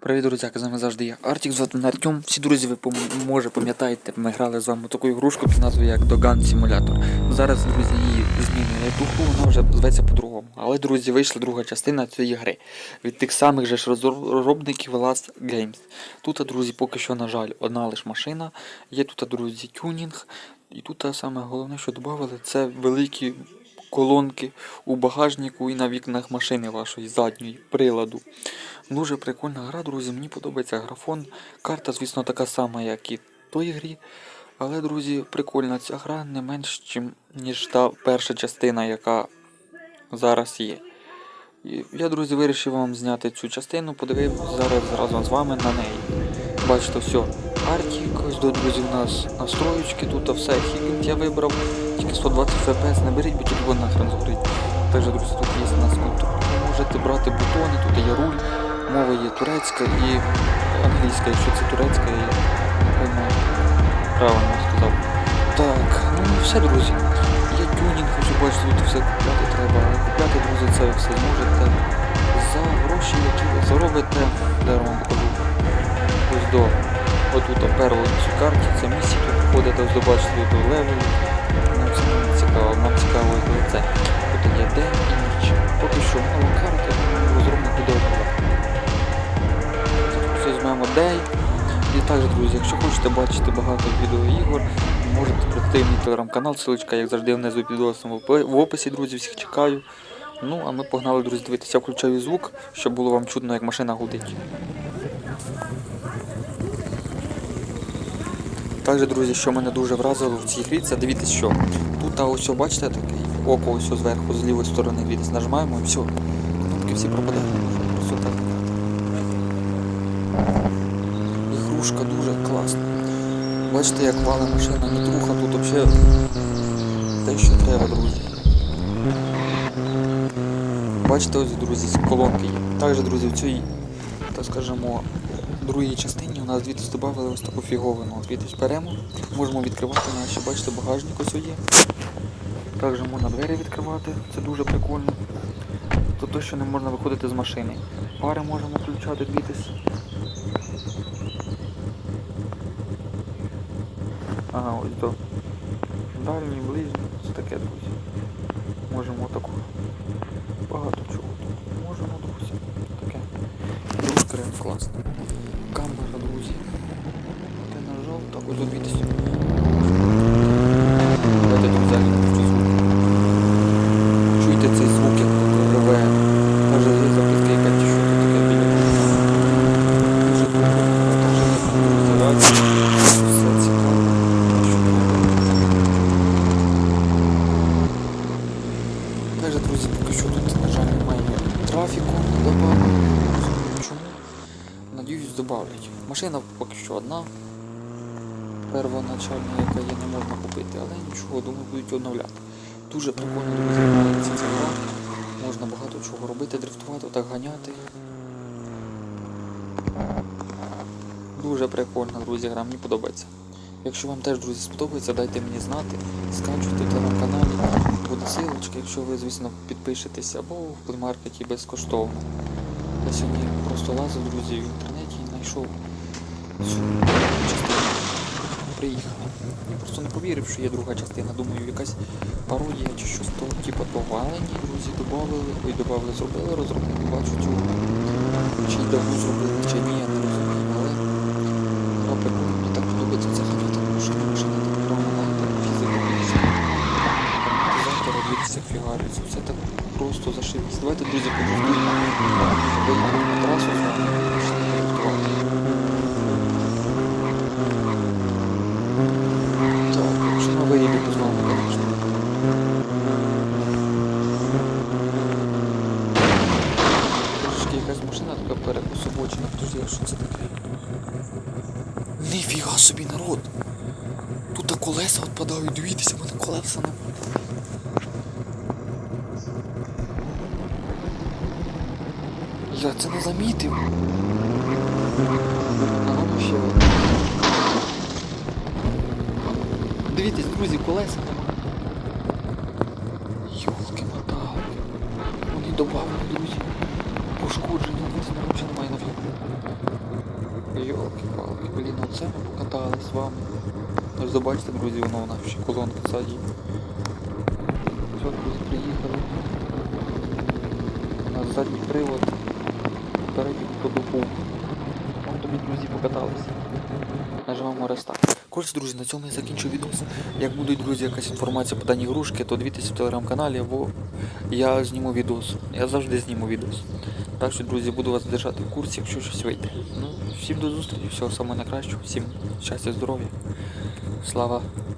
Привіт, друзяки, з вами завжди я. Артік звати мене Артем. Всі друзі, ви може пам'ятаєте, ми грали з вами таку ігрушку під назвою як Dogan Simulator. Зараз, друзі, її змінили духу, вона вже зветься по-другому. Але, друзі, вийшла друга частина цієї гри від тих самих же ж розробників Last Games. Тут, друзі, поки що, на жаль, одна лише машина. Є тут, друзі, тюнінг. І тут саме головне, що додали, це великі колонки у багажнику і на вікнах машини вашої задньої приладу. Дуже прикольна гра, друзі. Мені подобається графон. Карта, звісно, така сама, як і в той грі. Але, друзі, прикольна ця гра не менш, ніж та перша частина, яка зараз є. Я, друзі, вирішив вам зняти цю частину, подивився зараз разом з вами на неї. Бачите, все. Артік, ось до друзі, у нас настроєчки, тут все. Хігінт я вибрав, тільки 120 FPS не беріть, бо тут воно нахрен згорить. Також, друзі, тут є у нас. Можете брати бутони, тут є руль, мова є турецька і англійська, якщо це турецька, я напевно правильно сказав. Так, ну і все, друзі. Є тюнінг, хочу бачити, тут все купляти треба, але купляти, друзі, це все зможете за гроші, які ви заробите. Я вам покажу. Ось до отут цій карті, це місці, тут проходите, ось до бачите, до левелі. Нам цікаво, нам цікаво це. Тут є день і ніч. Поки що мало карти, розробник буде обрати. Тут візьмемо день. І також, друзі, якщо хочете бачити багато відеоігор, можете прийти мій телеграм-канал, ссылочка, як завжди, внизу під відосом в описі, друзі, всіх чекаю. Ну, а ми погнали, друзі, дивитися, включаю звук, щоб було вам чутно, як машина гудить. Також, друзі, що мене дуже вразило в цій грі, це дивіться, що тут а ось, бачите, таке око ось зверху, з лівої сторони, дивіться, нажимаємо і все. Кнопки всі пропадають. Ігрушка дуже класна. Бачите, як вала машина мітруха, тут взагалі те, що треба, друзі. Бачите, ось, друзі, колонки є. Також, друзі, в цій, так скажемо, другій частині у нас звідти додали ось таку фіговину. Звідти беремо, можемо відкривати наші, бачите, багажник ось є. Також можна двері відкривати, це дуже прикольно. Тут то, що не можна виходити з машини. Пари можемо включати, дивитись. Ага, ось до дальній, ближній, це таке, друзі. Можемо таку. Багато чого тут. Можемо, друзі. Дивіться. Давайте тут взагалі не. Чуєте цей звук, як реве. Може є записка що тут таке біля. Каже, друзі, поки що тут, на жаль, немає трафіку, добавили. Чому? Надіюсь, добавлять. Машина поки що одна. Первоначальна, яка є, не можна купити, але нічого, думаю, будуть оновляти. Дуже прикольно, друзі, грається ця гра. Можна багато чого робити, дрифтувати, так ганяти. Дуже прикольна, друзі, гра, мені подобається. Якщо вам теж, друзі, сподобається, дайте мені знати, скачуйте в телеграм-каналі, буде силочка, якщо ви, звісно, підпишетесь або в плеймаркеті безкоштовно. Я сьогодні просто лазив, друзі, в інтернеті і знайшов цю частину. Приїхав. Я просто не повірив, що є друга частина. Думаю, якась пародія чи щось того, типу того. Але ні, друзі, додали, ой, додали, зробили розробники, бачу цього. Чи давно зробили, чи ні, я не розумію, але гра мені так подобається це ганяти, тому що машина так знаєте, фізика більше. Фігариться. Все так просто зашибісь. Давайте, друзі, подождемо. Виїдемо на трасу з вами і почнемо дрифтувати. Так, якщо ми виїдемо з вами, звісно. Трошки якась машина така перекособочена, друзі, а що це таке? Ніфіга собі народ! Тут колеса відпадають, дивіться, в мене колеса не. Я це не замітив. А ну ще. Дивіться, друзі, колеса немає. Йолки моталки. Вони добавили, друзі. Пошкодження, дивіться, взагалі немає нафіг. Йолки-палки, блін, оце ми покатали з вами. Ось забачите, друзі, воно вона ще колонки саді. Все, друзі, приїхали. У нас задній привод. Передній подуху. Вон покатались. Нажимаємо рестарт. Коротше, друзі, на цьому я закінчу відос. Як буде, друзі, якась інформація по даній грушки, то дивіться в телеграм-каналі, або я зніму відос. Я завжди зніму відос. Так що, друзі, буду вас держати в курсі, якщо щось вийде. Ну, всім до зустрічі, всього самого найкращого, всім щастя, здоров'я. Слава